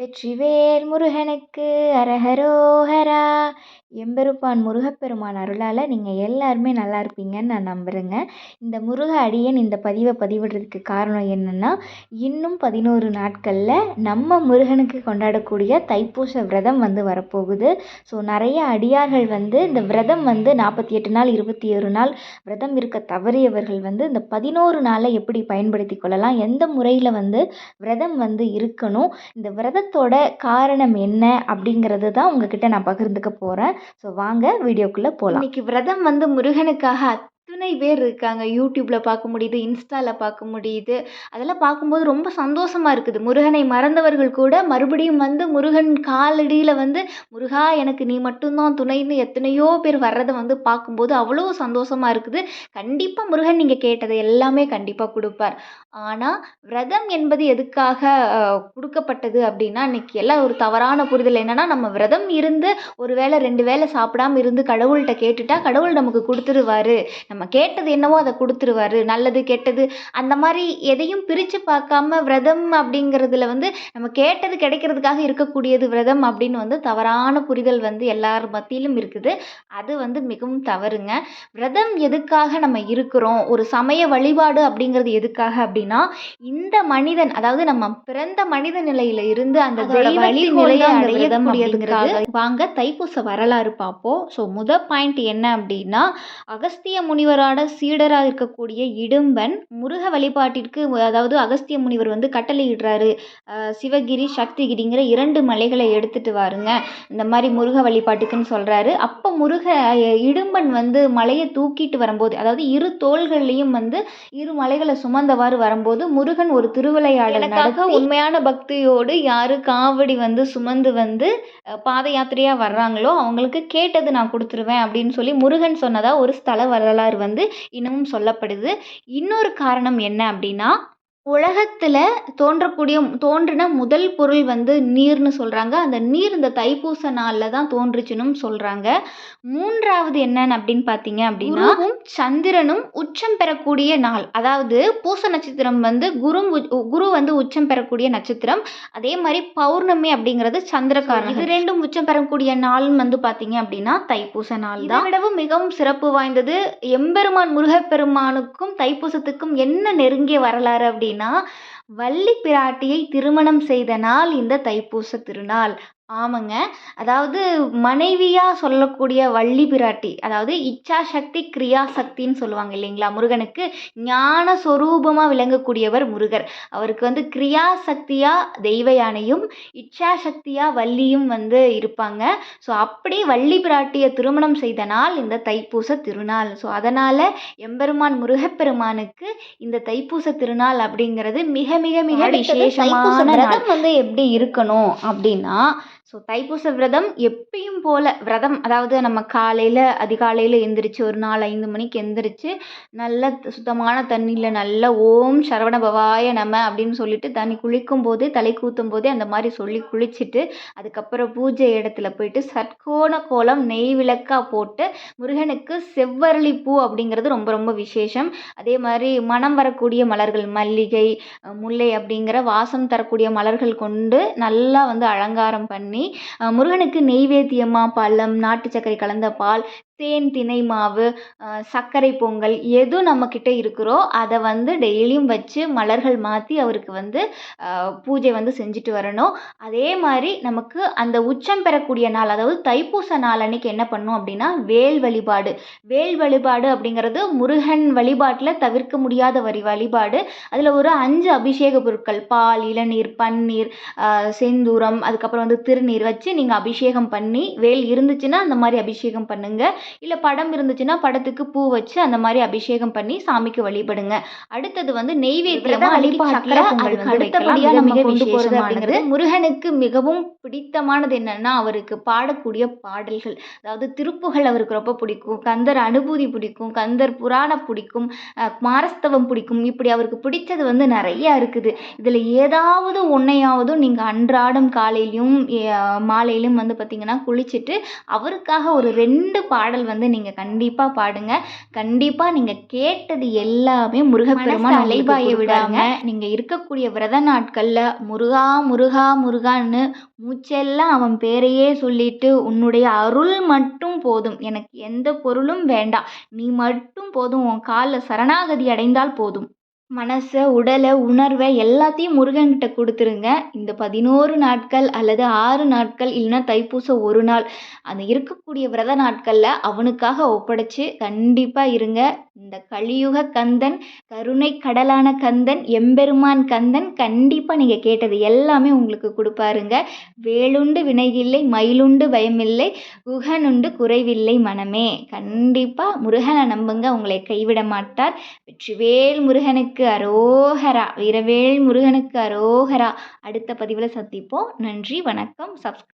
வெற்றிவேல் முருகனுக்கு அரஹரோஹரா எம்பெருப்பான் முருகப்பெருமான் அருளால் நீங்கள் எல்லாருமே நல்லா இருப்பீங்கன்னு நான் நம்புகிறேங்க இந்த முருக அடியன் இந்த பதிவை பதிவிடுறதுக்கு காரணம் என்னென்னா இன்னும் பதினோரு நாட்களில் நம்ம முருகனுக்கு கொண்டாடக்கூடிய தைப்பூச விரதம் வந்து வரப்போகுது. ஸோ நிறைய அடியார்கள் வந்து இந்த விரதம் வந்து நாற்பத்தி எட்டு நாள் இருபத்தி ஏழு நாள் விரதம் இருக்க தவறியவர்கள் வந்து இந்த பதினோரு நாளை எப்படி பயன்படுத்தி கொள்ளலாம் எந்த முறையில் வந்து விரதம் வந்து இருக்கணும் இந்த விரத விரதத்தோட காரணம் என்ன அப்படிங்கிறது தான் உங்ககிட்ட நான் பகிர்ந்துக்க போகிறேன் ஸோ வாங்க வீடியோக்குள்ளே போகலாம் இன்னைக்கு விரதம் வந்து முருகனுக்காக அத்தனை பேர் இருக்காங்க. யூடியூப்பில் பார்க்க முடியுது இன்ஸ்டாவில் பார்க்க முடியுது. அதெல்லாம் பார்க்கும்போது ரொம்ப சந்தோஷமாக இருக்குது. முருகனை மறந்தவர்கள் கூட மறுபடியும் வந்து முருகன் காலடியில் வந்து முருகா எனக்கு நீ மட்டும்தான் துணைன்னு எத்தனையோ பேர் வர்றதை வந்து பார்க்கும்போது அவ்வளோ சந்தோஷமாக இருக்குது. கண்டிப்பாக முருகன் நீங்கள் கேட்டதை எல்லாமே கண்டிப்பாக கொடுப்பார். ஆனால் விரதம் என்பது எதுக்காக கொடுக்கப்பட்டது அப்படின்னா இன்றைக்கி எல்லாம் ஒரு தவறான புரிதல் என்னென்னா நம்ம விரதம் இருந்து ஒரு வேளை ரெண்டு வேளை சாப்பிடாம இருந்து கடவுள்கிட்ட கேட்டுட்டா கடவுள் நமக்கு கொடுத்துருவாரு. நம்ம கேட்டது என்னவோ அதை கொடுத்துருவாரு. நல்லது கெட்டது அந்த மாதிரி எதையும் பிரித்து பார்க்காம விரதம் அப்படிங்கிறதுல வந்து நம்ம கேட்டது கிடைக்கிறதுக்காக இருக்கக்கூடியது விரதம் அப்படின்னு வந்து தவறான புரிதல் வந்து எல்லார் மத்தியிலும் இருக்குது. அது வந்து மிகவும் தவறுங்க. விரதம் எதுக்காக நம்ம இருக்கிறோம்? ஒரு சமய வழிபாடு அப்படிங்கிறது எதுக்காக அப்படின்னா இந்த மனிதன் அதாவது நம்ம பிறந்த மனித நிலையில இருந்து அந்த நிலையை அடையக்கூடியதுங்கிறது வாங்க தைப்பூச வரலாறு பார்ப்போம். ஸோ முத பாயிண்ட் என்ன அப்படின்னா அகஸ்திய முனி முனிவரான சீடராக இருக்கக்கூடிய இடும்பன் முருக வழிபாட்டிற்கு அதாவது அகஸ்திய முனிவர் வந்து கட்டளையிடுறாரு. சிவகிரி சக்திகிரிங்கிற இரண்டு மலைகளை எடுத்துட்டு வாருங்க. இந்த மாதிரி முருக வழிபாட்டுக்குன்னு சொல்கிறாரு அப்போ முருக இடும்பன் வந்து மலையை தூக்கிட்டு வரும்போது அதாவது இரு தோள்கள்லையும் வந்து இரு மலைகளை சுமந்தவாறு வரும்போது முருகன் ஒரு திருவிளையாடல் நடக்க உண்மையான பக்தியோடு யாரு காவடி வந்து சுமந்து வந்து பாத யாத்திரையாக வர்றாங்களோ அவங்களுக்கு கேட்டது நான் கொடுத்துருவேன் அப்படின்னு சொல்லி முருகன் சொன்னதா ஒரு ஸ்தல வரலாறு வரலாறு வந்து இன்னமும் சொல்லப்படுது. இன்னொரு காரணம் என்ன அப்படின்னா உலகத்தில் தோன்றக்கூடிய தோன்றின முதல் பொருள் வந்து நீர்னு சொல்கிறாங்க அந்த நீர் இந்த தைப்பூச நாளில் தான் தோன்றுச்சுன்னு சொல்கிறாங்க மூன்றாவது என்னன்னு அப்படின்னு பார்த்தீங்க அப்படின்னா சந்திரனும் உச்சம் பெறக்கூடிய நாள். அதாவது பூச நட்சத்திரம் வந்து குரு குரு வந்து உச்சம் பெறக்கூடிய நட்சத்திரம். அதே மாதிரி பௌர்ணமி அப்படிங்கிறது சந்திரகாரணம் இது ரெண்டும் உச்சம் பெறக்கூடிய நாள்னு வந்து பார்த்தீங்க அப்படின்னா தைப்பூச நாள் தான். விடவும் மிகவும் சிறப்பு வாய்ந்தது. எம்பெருமான் முருகப்பெருமானுக்கும் தைப்பூசத்துக்கும் என்ன நெருங்கிய வரலாறு அப்படின்னு அப்படின்னா வள்ளி பிராட்டியை திருமணம் செய்த நாள் இந்த தைப்பூச திருநாள். ஆமாங்க. அதாவது மனைவியாக சொல்லக்கூடிய வள்ளி பிராட்டி அதாவது இச்சா சக்தி கிரியா சக்தின்னு சொல்லுவாங்க இல்லைங்களா முருகனுக்கு ஞான சொரூபமாக விளங்கக்கூடியவர் முருகர். அவருக்கு வந்து கிரியா சக்தியாக தெய்வ யானையும் இச்சா சக்தியாக வள்ளியும் வந்து இருப்பாங்க. ஸோ அப்படி வள்ளி பிராட்டியை திருமணம் செய்த நாள் இந்த தைப்பூச திருநாள். ஸோ அதனால் எம்பெருமான் முருகப்பெருமானுக்கு இந்த தைப்பூச திருநாள் அப்படிங்கிறது மிக மிக மிக விசேஷமான வந்து எப்படி இருக்கணும் அப்படின்னா ஸோ தைப்பூச விரதம் எப்பயும் போல் விரதம் அதாவது நம்ம காலையில் அதிகாலையில் எந்திரிச்சு ஒரு நாலு ஐந்து மணிக்கு எந்திரிச்சு நல்ல சுத்தமான தண்ணியில் நல்ல ஓம் சரவண பவாய நம அப்படின்னு சொல்லிட்டு தண்ணி குளிக்கும் போதே தலை கூத்தும் போதே அந்த மாதிரி சொல்லி குளிச்சுட்டு அதுக்கப்புறம் பூஜை இடத்துல போயிட்டு சட்கோண கோலம் நெய் விளக்காக போட்டு முருகனுக்கு செவ்வரளி பூ அப்படிங்கிறது ரொம்ப ரொம்ப விசேஷம். அதே மாதிரி மனம் வரக்கூடிய மலர்கள் மல்லிகை முல்லை அப்படிங்கிற வாசம் தரக்கூடிய மலர்கள் கொண்டு நல்லா வந்து அலங்காரம் பண்ணி பண்ணி முருகனுக்கு நெய்வேத்தியமாக பழம் நாட்டு சர்க்கரை கலந்த பால் தேன் தினை மாவு சர்க்கரை பொங்கல் எது நம்மக்கிட்ட இருக்கிறோ அதை வந்து டெய்லியும் வச்சு மலர்கள் மாற்றி அவருக்கு வந்து பூஜை வந்து செஞ்சுட்டு வரணும். அதே மாதிரி நமக்கு அந்த உச்சம் பெறக்கூடிய நாள் அதாவது தைப்பூச நாள் அன்னைக்கு என்ன பண்ணணும் அப்படின்னா வேல் வழிபாடு. வேல் வழிபாடு அப்படிங்கிறது முருகன் வழிபாட்டில் தவிர்க்க முடியாத வரி வழிபாடு. அதில் ஒரு அஞ்சு அபிஷேக பொருட்கள் பால் இளநீர் பன்னீர் செந்தூரம் அதுக்கப்புறம் வந்து திருநீர் வச்சு நீங்கள் அபிஷேகம் பண்ணி வேல் இருந்துச்சுன்னா அந்த மாதிரி அபிஷேகம் பண்ணுங்கள் இல்லை படம் இருந்துச்சுன்னா படத்துக்கு பூ வச்சு அந்த மாதிரி அபிஷேகம் பண்ணி சாமிக்கு வழிபடுங்க. அடுத்தது வந்து நெய்வேத்தியமா அடுத்தபடியாக நம்ம கொண்டு போகிறது அப்படிங்கிறது முருகனுக்கு மிகவும் பிடித்தமானது என்னன்னா அவருக்கு பாடக்கூடிய பாடல்கள். அதாவது திருப்புகள் அவருக்கு ரொம்ப பிடிக்கும். கந்தர் அனுபூதி பிடிக்கும். கந்தர் புராண பிடிக்கும். மாரஸ்தவம் பிடிக்கும். இப்படி அவருக்கு பிடிச்சது வந்து நிறைய இருக்குது. இதில் ஏதாவது ஒன்றையாவதும் நீங்கள் அன்றாடம் காலையிலையும் மாலையிலும் வந்து பார்த்தீங்கன்னா குளிச்சுட்டு அவருக்காக ஒரு ரெண்டு பாடல் பாடல் வந்து நீங்கள் கண்டிப்பாக பாடுங்க. கண்டிப்பாக நீங்கள் கேட்டது எல்லாமே முருகப்பெருமான் அலைபாய உங்களுக்கு விடாம நீங்கள் இருக்கக்கூடிய விரத நாட்களில் முருகா முருகா முருகான்னு மூச்செல்லாம் அவன் பேரையே சொல்லிட்டு உன்னுடைய அருள் மட்டும் போதும். எனக்கு எந்த பொருளும் வேண்டாம். நீ மட்டும் போதும். உன் காலில் சரணாகதி அடைந்தால் போதும். மனசை உடலை உணர்வை எல்லாத்தையும் முருகன்கிட்ட கொடுத்துருங்க. இந்த பதினோரு நாட்கள் அல்லது ஆறு நாட்கள் இல்லைன்னா தைப்பூசம் ஒரு நாள் அந்த இருக்கக்கூடிய விரத நாட்களில் அவனுக்காக ஒப்படைச்சு கண்டிப்பாக இருங்க. இந்த கலியுக கந்தன் கருணை கடலான கந்தன் எம்பெருமான் கந்தன் கண்டிப்பாக நீங்கள் கேட்டது எல்லாமே உங்களுக்கு கொடுப்பாருங்க. வேலுண்டு வினையில்லை மயிலுண்டு பயமில்லை குகனுண்டு குறைவில்லை மனமே. கண்டிப்பாக முருகனை நம்புங்க உங்களை கைவிட மாட்டார். வெற்றிவேல் முருகனுக்கு அரோகரா வீரவேல் முருகனுக்கு அரோகரா அடுத்த பதிவில் சந்திப்போம். நன்றி வணக்கம் சப்ஸ்க்